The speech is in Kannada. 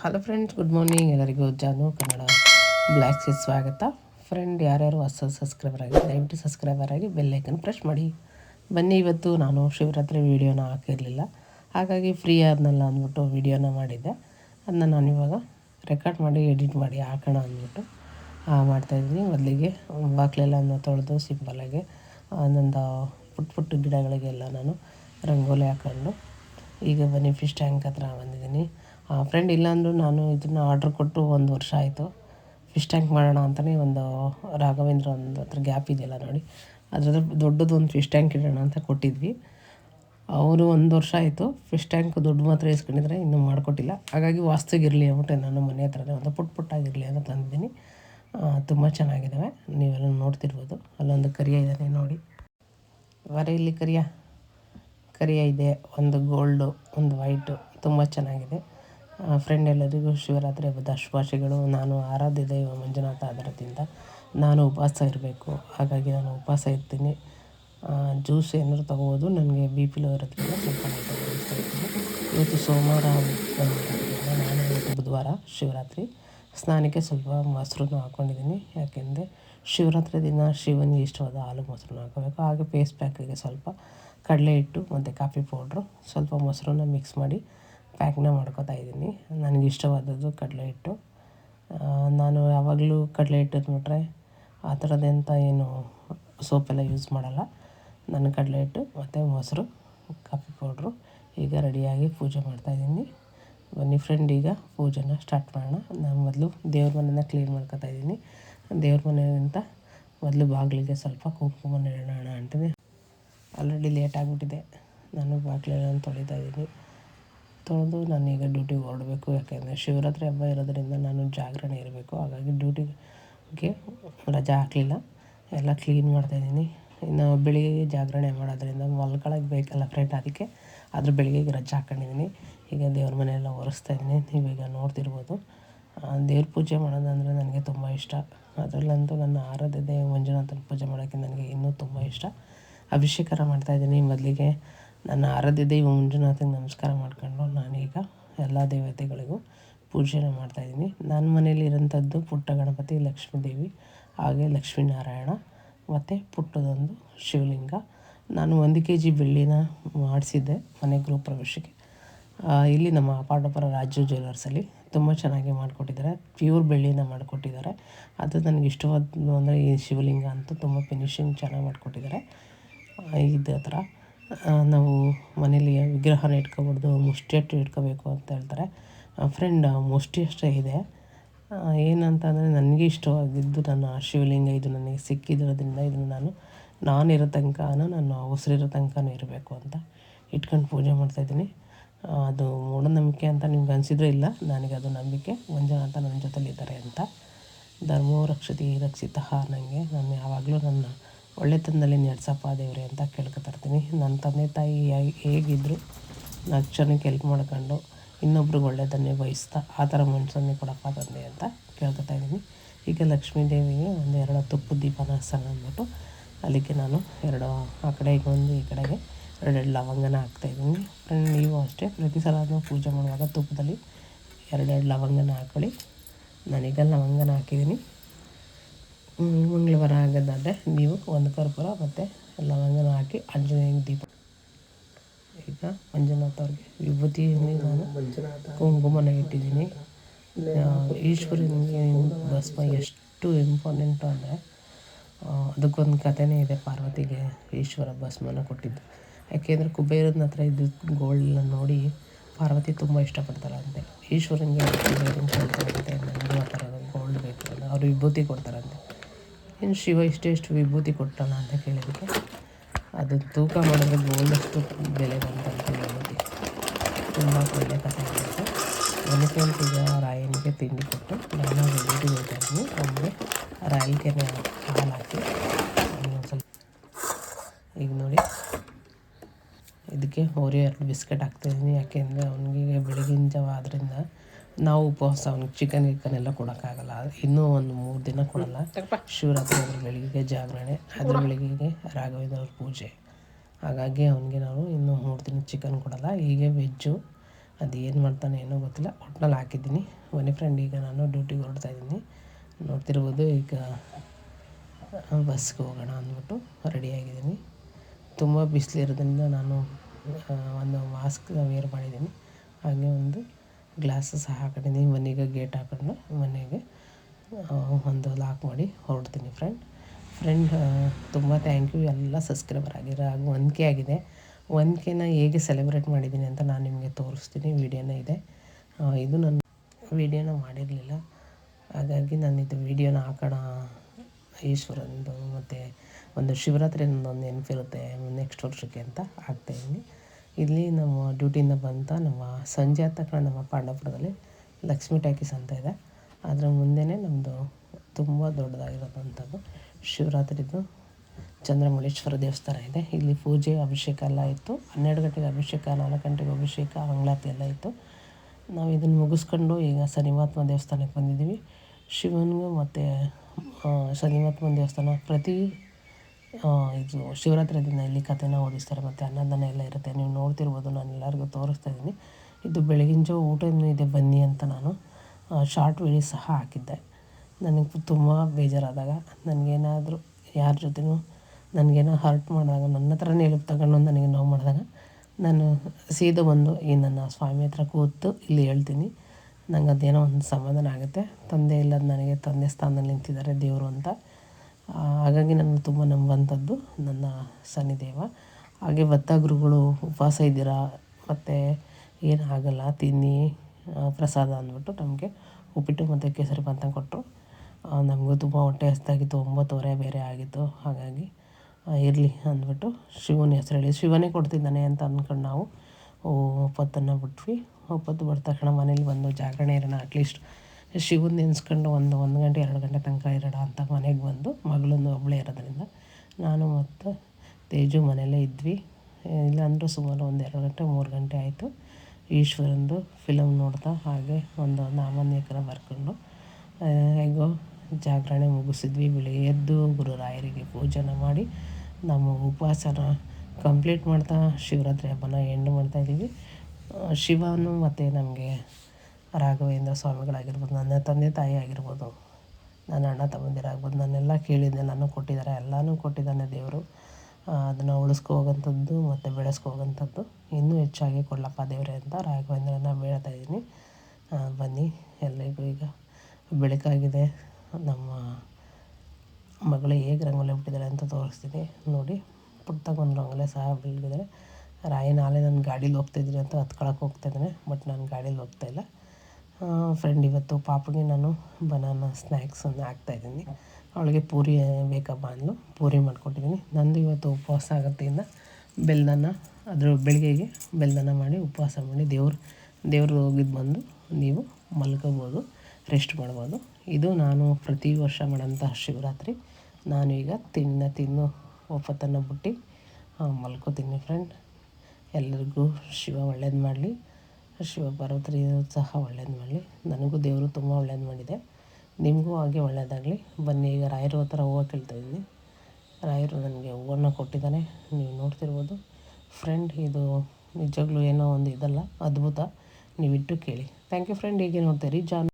ಹಲೋ ಫ್ರೆಂಡ್ಸ್ ಗುಡ್ ಮಾರ್ನಿಂಗ್ ಎಲ್ಲರಿಗೂ ಜಾನು ಕನ್ನಡ ಬ್ಲ್ಯಾಕ್ಸ್ಗೆ ಸ್ವಾಗತ. ಫ್ರೆಂಡ್ ಯಾರ್ಯಾರು ಹೊಸ ಸಬ್ಸ್ಕ್ರೈಬರ್ ಆಗಿ ದಯವಿಟ್ಟು ಸಬ್ಸ್ಕ್ರೈಬರ್ ಆಗಿ ಬೆಲ್ಲೈಕನ್ ಪ್ರೆಸ್ ಮಾಡಿ. ಬನ್ನಿ, ಇವತ್ತು ನಾನು ಶಿವರಾತ್ರಿ ವೀಡಿಯೋನ ಹಾಕಿರಲಿಲ್ಲ. ಹಾಗಾಗಿ ಫ್ರೀ ಆದ್ನಲ್ಲ ಅಂದ್ಬಿಟ್ಟು ವೀಡಿಯೋನ ಮಾಡಿದ್ದೆ. ಅದನ್ನ ನಾನು ಇವಾಗ ರೆಕಾರ್ಡ್ ಮಾಡಿ ಎಡಿಟ್ ಮಾಡಿ ಹಾಕೋಣ ಅಂದ್ಬಿಟ್ಟು ಮಾಡ್ತಾಯಿದ್ದೀನಿ ಮೊದಲಿಗೆ ಬಾಗಿಲೆಲ್ಲ ತೊಳೆದು ಸಿಂಪಲ್ಲಾಗಿ ಒಂದೊಂದು ಪುಟ್ಟ ಪುಟ್ಟ ಗಿಡಗಳಿಗೆಲ್ಲ ನಾನು ರಂಗೋಲಿ ಹಾಕ್ಕೊಂಡು ಈಗ ಬನ್ನಿ ಫಿಶ್ ಟ್ಯಾಂಕ್ ಹತ್ರ ಬಂದಿದ್ದೀನಿ. ಫ್ರೆಂಡ್ ಇಲ್ಲಾಂದ್ರೂ ನಾನು ಇದನ್ನು ಆರ್ಡ್ರ್ ಕೊಟ್ಟು ಒಂದು ವರ್ಷ ಆಯಿತು. ಫಿಶ್ ಟ್ಯಾಂಕ್ ಮಾಡೋಣ ಅಂತಲೇ ಒಂದು ರಾಘವೇಂದ್ರ ಒಂದು ಹತ್ರ ಗ್ಯಾಪ್ ಇದೆಯಲ್ಲ ನೋಡಿ. ಅದ್ರ ದೊಡ್ಡದು ಒಂದು ಫಿಶ್ ಟ್ಯಾಂಕ್ ಇಡೋಣ ಅಂತ ಕೊಟ್ಟಿದ್ವಿ. ಅವರು ಒಂದು ವರ್ಷ ಆಯಿತು ಫಿಶ್ ಟ್ಯಾಂಕ್ ದುಡ್ಡು ಮಾತ್ರ ಇಸ್ಕೊಂಡಿದ್ರೆ ಇನ್ನೂ ಮಾಡಿಕೊಟ್ಟಿಲ್ಲ. ಹಾಗಾಗಿ ವಾಸ್ತುಗಿರಲಿ ಅಂದ್ಬಿಟ್ಟು ನಾನು ಮನೆ ಹತ್ರನೇ ಒಂದು ಪುಟ್ ಪುಟ್ಟಾಗಿರಲಿ ಅಂತ ತಂದಿದ್ದೀನಿ. ತುಂಬ ಚೆನ್ನಾಗಿದ್ದಾವೆ ನೀವೆಲ್ಲ ನೋಡ್ತಿರ್ಬೋದು. ಅಲ್ಲೊಂದು ಕರಿಯ ಇದ್ದಾನೆ ನೋಡಿ. ವರೆ ಇಲ್ಲಿ ಕರಿಯ. ಕರಿಯ ಇದೆ. ಒಂದು ಗೋಲ್ಡು ಒಂದು ವೈಟು ತುಂಬ ಚೆನ್ನಾಗಿದೆ. ಫ್ರೆಂಡ್ ಎಲ್ಲರಿಗೂ ಶಿವರಾತ್ರಿ ಹಬ್ಬದ ಶುಭಾಶಯಗಳು. ನಾನು ಆರಾಧ್ಯ ದೈವ ಮಂಜುನಾಥ ಅದರದಿಂದ ನಾನು ಉಪವಾಸ ಇರಬೇಕು. ಹಾಗಾಗಿ ನಾನು ಉಪವಾಸ ಇರ್ತೀನಿ. ಜ್ಯೂಸ್ ಏನಾದ್ರು ತಗೋಬೋದು. ನನಗೆ ಬಿ ಪಿ ಲೋ ಇರೋದ್ರಿಂದ ಸ್ವಲ್ಪ ಇವತ್ತು ಸೋಮವಾರ ನಾನು ಇವತ್ತು ಬುಧವಾರ ಶಿವರಾತ್ರಿ. ಸ್ನಾನಕ್ಕೆ ಸ್ವಲ್ಪ ಮೊಸರನ್ನು ಹಾಕ್ಕೊಂಡಿದ್ದೀನಿ ಯಾಕೆಂದರೆ ಶಿವರಾತ್ರಿ ದಿನ ಶಿವನಿಗೆ ಇಷ್ಟವಾದ ಹಾಲು ಮೊಸರನ್ನ ಹಾಕೋಬೇಕು. ಹಾಗೆ ಪೇಸ್ಟ್ ಪ್ಯಾಕಿಗೆ ಸ್ವಲ್ಪ ಕಡಲೆ ಹಿಟ್ಟು, ಮತ್ತು ಕಾಫಿ ಪೌಡ್ರು ಸ್ವಲ್ಪ ಮೊಸರನ್ನು ಮಿಕ್ಸ್ ಮಾಡಿ ಪ್ಯಾಕ್ನ ಮಾಡ್ಕೋತಾ ಇದ್ದೀನಿ. ನನಗೆ ಇಷ್ಟವಾದದ್ದು ಕಡಲೆ ಹಿಟ್ಟು. ನಾನು ಯಾವಾಗಲೂ ಕಡಲೆ ಹಿಟ್ಟು ಬಿಟ್ಟರೆ ಆ ಥರದ್ದೆಂಥ ಏನು ಸೋಪೆಲ್ಲ ಯೂಸ್ ಮಾಡಲ್ಲ. ನನ್ನ ಕಡಲೆ ಹಿಟ್ಟು ಮತ್ತು ಮೊಸರು, ಕಾಫಿ ಪೌಡ್ರು ಈಗ ರೆಡಿಯಾಗಿ ಪೂಜೆ ಮಾಡ್ತಾಯಿದ್ದೀನಿ ಬನ್ನಿ ಫ್ರೆಂಡ್ ಈಗ ಪೂಜೆನ ಸ್ಟಾರ್ಟ್ ಮಾಡೋಣ. ನಾನು ಮೊದಲು ದೇವ್ರ ಮನೆನ ಕ್ಲೀನ್ ಮಾಡ್ಕೋತಾ ಇದ್ದೀನಿ. ದೇವ್ರ ಮನೆಗಿಂತ ಮೊದಲು ಬಾಗಿಲಿಗೆ ಸ್ವಲ್ಪ ಕುಂಕುಮ ಇಡೋಣ ಅಂತಲೇ ಆಲ್ರೆಡಿ ಲೇಟ್ ಆಗಿಬಿಟ್ಟಿದೆ. ನಾನು ಬಾಗಿಲನ್ನು ತೊಳಿತಾ ಇದ್ದೀನಿ. ತೊಳೆದು ನಾನೀಗ ಡ್ಯೂಟಿಗೆ ಹೊರಡಬೇಕು. ಯಾಕೆಂದರೆ ಶಿವರಾತ್ರಿ ಹಬ್ಬ ಇರೋದರಿಂದ ನಾನು ಜಾಗರಣೆ ಇರಬೇಕು. ಹಾಗಾಗಿ ಡ್ಯೂಟಿಗೆ ರಜೆ ಹಾಕಲಿಲ್ಲ. ಎಲ್ಲ ಕ್ಲೀನ್ ಮಾಡ್ತಾಯಿದ್ದೀನಿ ಇನ್ನು ಬೆಳಿಗ್ಗೆ ಜಾಗರಣೆ ಮಾಡೋದ್ರಿಂದ ಮಲ್ಕೊಳಕ್ಕೆ ಬೇಕಲ್ಲ ಫ್ರೆಂಡ್ ಅದಕ್ಕೆ. ಅದ್ರ ಬೆಳಿಗ್ಗೆಗೆ ರಜೆ ಹಾಕ್ಕೊಂಡಿದ್ದೀನಿ ಈಗ ದೇವ್ರ ಮನೆಯೆಲ್ಲ ಒರೆಸ್ತಾ ಇದ್ದೀನಿ. ನೀವೀಗ ನೋಡ್ತಿರ್ಬೋದು. ದೇವ್ರ ಪೂಜೆ ಮಾಡೋದಂದರೆ ನನಗೆ ತುಂಬ ಇಷ್ಟ. ಅದರಲ್ಲಂತೂ ನನ್ನ ಆರಾಧ್ಯ ದೇವ ಮಂಜುನಾಥನ ಪೂಜೆ ಮಾಡೋಕ್ಕೆ ನನಗೆ ಇನ್ನೂ ತುಂಬ ಇಷ್ಟ. ಅಭಿಷೇಕ ಮಾಡ್ತಾಯಿದ್ದೀನಿ ಮೊದಲಿಗೆ ನನ್ನ ಆರಾಧ್ಯ ದೇವ ಮಂಜುನಾಥನಿಗೆ ನಮಸ್ಕಾರ ಮಾಡ್ಕೊಂಡು ಎಲ್ಲ ದೇವತೆಗಳಿಗೂ ಪೂಜೆನ ಮಾಡ್ತಾಯಿದ್ದೀನಿ ನನ್ನ ಮನೇಲಿ ಇರೋಂಥದ್ದು ಪುಟ್ಟ ಗಣಪತಿ ಲಕ್ಷ್ಮೀ ದೇವಿ ಹಾಗೆ ಲಕ್ಷ್ಮೀನಾರಾಯಣ, ಮತ್ತು ಪುಟ್ಟದೊಂದು ಶಿವಲಿಂಗ. ನಾನು ಒಂದು ಕೆ ಜಿ ಬೆಳ್ಳಿನ ಮಾಡಿಸಿದ್ದೆ ಮನೆ ಗೃಹ ಪ್ರವೇಶಕ್ಕೆ ಇಲ್ಲಿ ನಮ್ಮ ಪಾಂಡವಪುರ ರಾಜ್ಯ ಜ್ಯುವೆಲರ್ಸಲ್ಲಿ ತುಂಬ ಚೆನ್ನಾಗಿ ಮಾಡಿಕೊಟ್ಟಿದ್ದಾರೆ. ಪ್ಯೂರ್ ಬೆಳ್ಳಿನ ಮಾಡಿಕೊಟ್ಟಿದ್ದಾರೆ. ಅದು ನನಗೆ ಇಷ್ಟವಾದ ಅಂದರೆ ಈ ಶಿವಲಿಂಗ ಅಂತೂ ತುಂಬ ಫಿನಿಷಿಂಗ್ ಚೆನ್ನಾಗಿ ಮಾಡಿಕೊಟ್ಟಿದ್ದಾರೆ. ಇದೇ ಥರ. ನಾವು ಮನೇಲಿ ವಿಗ್ರಹನ ಇಟ್ಕೊಬಾರ್ದು, ಮುಷ್ಟಿಯಟ್ಟು ಇಟ್ಕೋಬೇಕು ಅಂತ ಹೇಳ್ತಾರೆ. ಫ್ರೆಂಡ್ ಮುಷ್ಟಿ ಅಷ್ಟೇ ಇದೆ. ಏನಂತಂದರೆ ನನಗೆ ಇಷ್ಟವಾಗಿದ್ದು ನನ್ನ ಶಿವಲಿಂಗ, ಇದು ನನಗೆ ಸಿಕ್ಕಿದಿರೋದ್ರಿಂದ ಇದನ್ನು ನಾನು, ನಾನಿರೋ ತನಕನೂ ನಾನು ಉಸಿರಿರೋ ತನಕನೂ ಇರಬೇಕು ಅಂತ ಇಟ್ಕೊಂಡು ಪೂಜೆ ಮಾಡ್ತಾಯಿದ್ದೀನಿ ಅದು ಮೂಢನಂಬಿಕೆ ಅಂತ ನಿಮ್ಗೆ ಅನಿಸಿದ್ರೆ ಇಲ್ಲ, ನನಗೆ ಅದು ನಂಬಿಕೆ, ಮಂಜುನಾಥ ನನ್ನ ಜೊತೆಲಿದ್ದಾರೆ ಅಂತ. ಧರ್ಮೋ ರಕ್ಷತಿ ರಕ್ಷಿತ ನನಗೆ ನಾನು ಯಾವಾಗಲೂ ನನ್ನ ಒಳ್ಳೆತನದಲ್ಲಿ ನಡೆಸಪ್ಪ ದೇವರೇ ಅಂತ ಕೇಳ್ಕೊತಿರ್ತೀನಿ ನನ್ನ ತಂದೆ ತಾಯಿ ಹೇಗಿದ್ರು ನಾಲ್ಕು ಜನಕ್ಕೆ ಹೆಲ್ಪ್ ಮಾಡ್ಕೊಂಡು ಇನ್ನೊಬ್ರಿಗೆ ಒಳ್ಳೆಯದನ್ನೇ ಬಯಸ್ತಾ ಆ ಥರ ಮನಸ್ಸನ್ನೇ ಕೊಡಪ್ಪ ತಂದೆ ಅಂತ ಕೇಳ್ಕೊತಾ ಇದ್ದೀನಿ. ಈಗ ಲಕ್ಷ್ಮೀ ದೇವಿಗೆ ಒಂದು ಎರಡು ತುಪ್ಪು ದೀಪನ ಸಣ್ಣ ಅಂದ್ಬಿಟ್ಟು ಅಲ್ಲಿಗೆ ನಾನು ಎರಡು ಆ ಕಡೆಗೆ ಒಂದು ಈ ಕಡೆಗೆ ಎರಡೆರಡು ಲವಂಗನ ಹಾಕ್ತಾಯಿದ್ದೀನಿ ಫ್ರೆಂಡ್ ನೀವು ಅಷ್ಟೇ ಪ್ರತಿ ಸಲ ಪೂಜೆ ಮಾಡುವಾಗ ತುಪ್ಪದಲ್ಲಿ ಎರಡೆರಡು ಲವಂಗನ ಹಾಕೊಳ್ಳಿ. ನಾನೀಗ ಲವಂಗನ ಹಾಕಿದ್ದೀನಿ. ಮಂಗಳವಾರ ಆಗೋದಾದರೆ ನೀವು ಒಂದು ಕರ್ಪೂರ ಮತ್ತು ಲವಂಗನ ಹಾಕಿ ಆಂಜನೇಯನ ದೀಪ. ಈಗ ಮಂಜುನಾಥ್ ಅವ್ರಿಗೆ ವಿಭೂತಿ ನಾನು ಕುಂಕುಮನ ಇಟ್ಟಿದ್ದೀನಿ. ಈಶ್ವರನಿಗೆ ಭಸ್ಮ ಎಷ್ಟು ಇಂಪಾರ್ಟೆಂಟು ಅಂದರೆ ಅದಕ್ಕೊಂದು ಕಥೆನೇ ಇದೆ ಪಾರ್ವತಿಗೆ ಈಶ್ವರ ಭಸ್ಮನ ಕೊಟ್ಟಿದ್ದು. ಯಾಕೆಂದರೆ ಕುಬೇರನ ಹತ್ರ ಇದ್ದು ಗೋಲ್ಡನ್ನ ನೋಡಿ ಪಾರ್ವತಿ ತುಂಬ ಇಷ್ಟಪಡ್ತಾರಂತೆ ಈಶ್ವರನಿಗೆ ಕೊಡ್ತಾರಂತೆ? ಗೋಲ್ಡ್ ಬೇಕು ಅಂತ ಅವ್ರು ವಿಭೂತಿ ಕೊಡ್ತಾರಂತೆ. ಇನ್ನು ಶಿವ ಇಷ್ಟು ವಿಭೂತಿ ಕೊಟ್ಟಲ್ಲ ಅಂತ ಕೇಳಿದ್ದಕ್ಕೆ? ಅದು ತೂಕ ಮಾಡಿದ್ರೆ ಗೋಲ್ಡಷ್ಟು ಬೆಲೆ ಬಂತಂತ ವಿಭೂತಿ ತುಂಬ ಒಳ್ಳೆ ಕಥೆ ಆಗಿತ್ತು ನನಗೆ ಈಗ ರಾಯನಿಗೆ ತಿಂಡಿ ಕೊಟ್ಟು ನಾನು ವಿಭೂತಿ ಇದ್ದೀನಿ ಒಮ್ಮೆ ರಾಯಲ್ಗೆ ಹಾಲು ಹಾಕಿ ಸ್ವಲ್ಪ ಈಗ ನೋಡಿ. ಇದಕ್ಕೆ ಓರಿಯೋ ಎರಡು ಬಿಸ್ಕೆಟ್ ಹಾಕ್ತಾಯಿದ್ದೀನಿ ಯಾಕೆಂದರೆ ಅವನಿಗೆ ಬೆಳಗಿನ ಜಾವ ಆದ್ದರಿಂದ ನಾವು ಉಪವಾಸ ಅವ್ನಿಗೆ ಚಿಕನ್ ಗಿಕನ್ ಎಲ್ಲ ಕೊಡೋಕ್ಕಾಗಲ್ಲ. ಇನ್ನೂ ಒಂದು ಮೂರು ದಿನ ಕೊಡಲ್ಲ. ಶಿವರಾತ್ರಿ ಅದ್ರ ಬೆಳಗ್ಗೆ ಜಾಗರಣೆ ಅದ್ರ ಬೆಳಗ್ಗೆಗೆ ರಾಘವೇಂದ್ರ ಅವ್ರ ಪೂಜೆ. ಹಾಗಾಗಿ ಅವನಿಗೆ ನಾವು ಇನ್ನೂ ಮೂರು ದಿನ ಚಿಕನ್ ಕೊಡಲ್ಲ. ಹೀಗೆ ವೆಜ್ಜು ಅದು ಏನು ಮಾಡ್ತಾನೆ ಏನೋ ಗೊತ್ತಿಲ್ಲ. ಒಟ್ನಲ್ಲಿ ಹಾಕಿದ್ದೀನಿ. ಮನೆ ಫ್ರೆಂಡ್ ಈಗ ನಾನು ಡ್ಯೂಟಿಗೆ ಹೊರಡ್ತಾ ಇದ್ದೀನಿ. ನೋಡ್ತಿರ್ಬೋದು ಈಗ ಬಸ್ಗೆ ಹೋಗೋಣ ಅಂದ್ಬಿಟ್ಟು ರೆಡಿಯಾಗಿದ್ದೀನಿ ತುಂಬ ಬಿಸಿಲಿರೋದ್ರಿಂದ ನಾನು ಒಂದು ಮಾಸ್ಕ್ ವೇರ್ ಮಾಡಿದ್ದೀನಿ. ಹಾಗೆ ಒಂದು ಗ್ಲಾಸು ಸಹ ಹಾಕೊಂಡಿದ್ದೀನಿ ಮನೆಗೆ ಗೇಟ್ ಹಾಕೊಂಡು ಮನೆಗೆ ಒಂದು ಲಾಕ್ ಮಾಡಿ ಹೊರಡ್ತೀನಿ ಫ್ರೆಂಡ್ ಫ್ರೆಂಡ್ ತುಂಬ ಥ್ಯಾಂಕ್ ಯು ಎಲ್ಲ ಸಬ್ಸ್ಕ್ರೈಬರ್ ಆಗಿರೋ ಹಾಗೂ ಒನ್ ಕೆ ಆಗಿದೆ. ಒನ್ ಕೆನ ಹೇಗೆ ಸೆಲೆಬ್ರೇಟ್ ಮಾಡಿದ್ದೀನಿ ಅಂತ ನಾನು ನಿಮಗೆ ತೋರಿಸ್ತೀನಿ. ವಿಡಿಯೋನ ಇದೆ. ಇದು ನಾನು ವಿಡಿಯೋನ ಮಾಡಿರಲಿಲ್ಲ. ಹಾಗಾಗಿ ನಾನು ಇದು ವಿಡಿಯೋನ ಹಾಕೋಣ. ಈಶ್ವರಂದು ಮತ್ತು ಒಂದು ಶಿವರಾತ್ರಿ ಒಂದು ನೆನಪಿರುತ್ತೆ, ನೆಕ್ಸ್ಟ್ ವರ್ಷಕ್ಕೆ ಅಂತ ಹಾಕ್ತಾಯಿದ್ದೀನಿ ಇಲ್ಲಿ ನಮ್ಮ ಡ್ಯೂಟಿಯಿಂದ ಬಂತ ನಮ್ಮ ಸಂಜೆ ಆದ ನಮ್ಮ ಪಾಂಡವಪುರದಲ್ಲಿ ಲಕ್ಷ್ಮೀ ಟ್ಯಾಕೀಸ್ ಅಂತ ಇದೆ. ಅದರ ಮುಂದೆಯೇ ನಮ್ಮದು ತುಂಬ ದೊಡ್ಡದಾಗಿರೋದಂಥದ್ದು ಶಿವರಾತ್ರಿದು ಚಂದ್ರಮೌಳೇಶ್ವರ ದೇವಸ್ಥಾನ ಇದೆ. ಇಲ್ಲಿ ಪೂಜೆ, ಅಭಿಷೇಕ ಎಲ್ಲ ಇತ್ತು. ಹನ್ನೆರಡು ಗಂಟೆಗೆ ಅಭಿಷೇಕ, ನಾಲ್ಕು ಗಂಟೆಗೆ ಅಭಿಷೇಕ, ಮಂಗಳಾರತಿ ಎಲ್ಲ ಇತ್ತು. ನಾವು ಇದನ್ನು ಮುಗಿಸ್ಕೊಂಡು ಈಗ ಶನಿಮಾತ್ಮ ದೇವಸ್ಥಾನಕ್ಕೆ ಬಂದಿದ್ದೀವಿ. ಶಿವನಿಗೂ ಮತ್ತು ಶನಿಮಾತ್ಮನ ದೇವಸ್ಥಾನ ಪ್ರತಿ ಇದು ಶಿವರಾತ್ರಿ ದಿನ ಇಲ್ಲಿ ಕಥೆನ ಓದಿಸ್ತಾರೆ, ಮತ್ತು ಅನ್ನದಾನ ಎಲ್ಲ ಇರುತ್ತೆ. ನೀವು ನೋಡ್ತಿರ್ಬೋದು, ನಾನು ಎಲ್ಲರಿಗೂ ತೋರಿಸ್ತಾ ಇದ್ದೀನಿ. ಇದು ಬೆಳಗಿನ ಜಾವ ಊಟ ಇದೆ, ಬನ್ನಿ ಅಂತ ನಾನು ಶಾರ್ಟ್ ವಿಡಿಯೋ ಸಹ ಹಾಕಿದ್ದೆ. ನನಗೆ ತುಂಬ ಬೇಜಾರಾದಾಗ, ನನಗೇನಾದರೂ ಯಾರ ಜೊತೆನೂ ನನಗೇನೋ ಹರ್ಟ್ ಮಾಡಿದಾಗ, ನನ್ನ ಹತ್ರನೇ ಎಲ್ಪ್ ತಗೊಂಡು ನನಗೆ ನೋವು ಮಾಡಿದಾಗ, ನಾನು ಸೀದಾ ಬಂದು ಈ ನನ್ನ ಸ್ವಾಮಿ ಹತ್ರ ಕೂತು ಇಲ್ಲಿ ಹೇಳ್ತೀನಿ. ನಂಗೆ ಅದೇನೋ ಒಂದು ಸಮಾಧಾನ ಆಗುತ್ತೆ. ತಂದೆ ಇಲ್ಲದ ನನಗೆ ತಂದೆ ಸ್ಥಾನದಲ್ಲಿ ನಿಂತಿದ್ದಾರೆ ದೇವರು ಅಂತ. ಹಾಗಾಗಿ ನಾನು ತುಂಬ ನಂಬುವಂಥದ್ದು ನನ್ನ ಶನಿದೇವ ಹಾಗೆ ಭತ್ತ ಗುರುಗಳು ಉಪವಾಸ ಇದ್ದೀರಾ, ಮತ್ತು ಏನು ಆಗಲ್ಲ, ತಿನ್ನಿ ಪ್ರಸಾದ ಅಂದ್ಬಿಟ್ಟು ನಮಗೆ ಉಪ್ಪಿಟ್ಟು ಮತ್ತು ಕೇಸರಿ ಭಾತ ಕೊಟ್ಟರು. ನಮಗೂ ತುಂಬ ಹೊಟ್ಟೆ ಹಸ್ದಾಗಿತ್ತು, ಒಂಬತ್ತುವರೆ ಬೇರೆ ಆಗಿತ್ತು, ಹಾಗಾಗಿ ಇರಲಿ ಅಂದ್ಬಿಟ್ಟು ಶಿವನ ಹೆಸರು ಹೇಳಿ, ಶಿವನೇ ಕೊಡ್ತಿದ್ದಾನೆ ಅಂತ ಅಂದ್ಕೊಂಡು ನಾವು ಒಪ್ಪತ್ತನ್ನು ಬಿಟ್ವಿ. ಒಪ್ಪತ್ತು ಬಿಟ್ಟ ತಕ್ಷಣ ಮನೇಲಿ ಬಂದು ಜಾಗರಣೆ ಇರೋಣ ಅಟ್ಲೀಸ್ಟ್ ಶಿವನ ನೆನೆಸ್ಕೊಂಡು ಒಂದು ಒಂದು ಗಂಟೆ, ಎರಡು ಗಂಟೆ ತನಕ ಇರೋಣ ಅಂತ ಮನೆಗೆ ಬಂದು ಮಗಳನ್ನು ಒಬ್ಬಳೇ ಇರೋದ್ರಿಂದ. ನಾನು ಮತ್ತು ತೇಜು ಮನೆಯಲ್ಲೇ ಇದ್ವಿ. ಇಲ್ಲಾಂದರೂ ಸುಮಾರು ಒಂದು ಎರಡು ಗಂಟೆ, ಮೂರು ಗಂಟೆ ಆಯಿತು. ಈಶ್ವರಂದು ಫಿಲಮ್ ನೋಡ್ತಾ ಹಾಗೆ ಒಂದು ನಾಮನ್ಯಕರ ಬರ್ಕೊಂಡು ಹೇಗೋ ಜಾಗರಣೆ ಮುಗಿಸಿದ್ವಿ. ಬೆಳಿಗ್ಗೆ ಎದ್ದು ಗುರುರಾಯರಿಗೆ ಪೂಜೆನ ಮಾಡಿ ನಮ್ಮ ಉಪವಾಸನ ಕಂಪ್ಲೀಟ್ ಮಾಡ್ತಾ ಶಿವರಾತ್ರಿ ಹಬ್ಬನ ಎಂಡ್ ಮಾಡ್ತಾಯಿದ್ದೀವಿ ಶಿವನು ಮತ್ತು ನಮಗೆ ರಾಘವೇಂದ್ರ ಸ್ವಾಮಿಗಳಾಗಿರ್ಬೋದು, ನನ್ನ ತಂದೆ ತಾಯಿ ಆಗಿರ್ಬೋದು, ನನ್ನ ಅಣ್ಣ ತಮ್ಮಂದಿರಾಗ್ಬೋದು ಕೇಳಿದ್ದೆ ನಾನು ಕೊಟ್ಟಿದ್ದಾರೆ, ಎಲ್ಲನೂ ಕೊಟ್ಟಿದ್ದಾನೆ ದೇವರು. ಅದನ್ನು ಉಳಿಸ್ಕೊ ಮತ್ತು ಬೆಳೆಸ್ಕೊ ಹೋಗೋಂಥದ್ದು ಇನ್ನೂ ಹೆಚ್ಚಾಗಿ ಕೊಡಲಪ್ಪ ದೇವರೇ ಅಂತ ರಾಘವೇಂದ್ರನ ಬೇಡ್ತಾ ಇದ್ದೀನಿ. ಬನ್ನಿ ಎಲ್ಲರಿಗೂ ಈಗ ಬೆಳಕಾಗಿದೆ. ನಮ್ಮ ಮಗಳು ಹೇಗೆ ರಂಗೋಲಿ ಬಿಟ್ಟಿದ್ದಾರೆ ಅಂತ ತೋರಿಸ್ತೀನಿ. ನೋಡಿ ಪುಟ್ಟದಾಗ ಒಂದು ರಂಗೋಲಿ ಸಹ ಬೆಳಗಿದ್ದಾರೆ ರಾಯಿ ನಾಳೆ ನಾನು ಗಾಡೀಲಿ ಹೋಗ್ತಾಯಿದ್ದೀನಿ ಅಂತ ಹತ್ಕೊಳಕ್ಕೆ ಹೋಗ್ತಾಯಿದ್ದಾನೆ ಬಟ್ ನಾನು ಗಾಡೀಲಿ ಹೋಗ್ತಾಯಿಲ್ಲ ಫ್ರೆಂಡ್ ಇವತ್ತು ಪಾಪುಗೆ ನಾನು ಬನಾನಾ ಸ್ನ್ಯಾಕ್ಸನ್ನು ಹಾಕ್ತಾಯಿದ್ದೀನಿ ಅವಳಿಗೆ ಪೂರಿ ಬೇಕಪ್ಪ ಅಂದ್ಲು ಪೂರಿ ಮಾಡಿಕೊಟ್ಟಿದ್ದೀನಿ. ನಂದು ಇವತ್ತು ಉಪವಾಸ ಆಗೋದ್ರಿಂದ ಬೆಲ್ಲನ ಅದ್ರ ಬೆಳಗ್ಗೆಗೆ ಬೆಲ್ಲನ ಮಾಡಿ ಉಪವಾಸ ಮಾಡಿ ದೇವ್ರು ದೇವ್ರಿಗೆ ಹೋಗಿದ್ದು ಬಂದು ನೀವು ಮಲ್ಕೋಬೋದು ರೆಸ್ಟ್ ಮಾಡ್ಬೋದು. ಇದು ನಾನು ಪ್ರತಿ ವರ್ಷ ಮಾಡೋಂತಹ ಶಿವರಾತ್ರಿ. ನಾನು ಈಗ ತಿನ್ನ ತಿನ್ನು ಒಪ್ಪತ್ತನ್ನು ಬಿಟ್ಟು ಮಲ್ಕೋತೀನಿ ಫ್ರೆಂಡ್ ಎಲ್ಲರಿಗೂ ಶಿವ ಒಳ್ಳೇದು ಮಾಡಲಿ. ಶಿವ ಪಾರ್ವತಿ ಸಹ ಒಳ್ಳೇದು ಮಾಡಲಿ. ನನಗೂ ದೇವರು ತುಂಬ ಒಳ್ಳೇದು ಮಾಡಿದೆ. ನಿಮಗೂ ಹಾಗೆ ಒಳ್ಳೆಯದಾಗಲಿ ಬನ್ನಿ, ಈಗ ರಾಯರು ಹತ್ರ ಹೂವು ಕೇಳ್ತಾಯಿದ್ದೀನಿ ರಾಯರು ನನಗೆ ಹೂವನ್ನು ಕೊಟ್ಟಿದ್ದಾನೆ. ನೀವು ನೋಡ್ತಿರ್ಬೋದು. ಫ್ರೆಂಡ್ ಇದು ನಿಜವಾಗ್ಲೂ ಏನೋ ಒಂದು ಇದಲ್ಲ. ಅದ್ಭುತ. ನೀವಿಟ್ಟು ಕೇಳಿ. ಥ್ಯಾಂಕ್ ಯು ಫ್ರೆಂಡ್ ಹೀಗೆ ನೋಡ್ತೀರಿ ಜಾನ್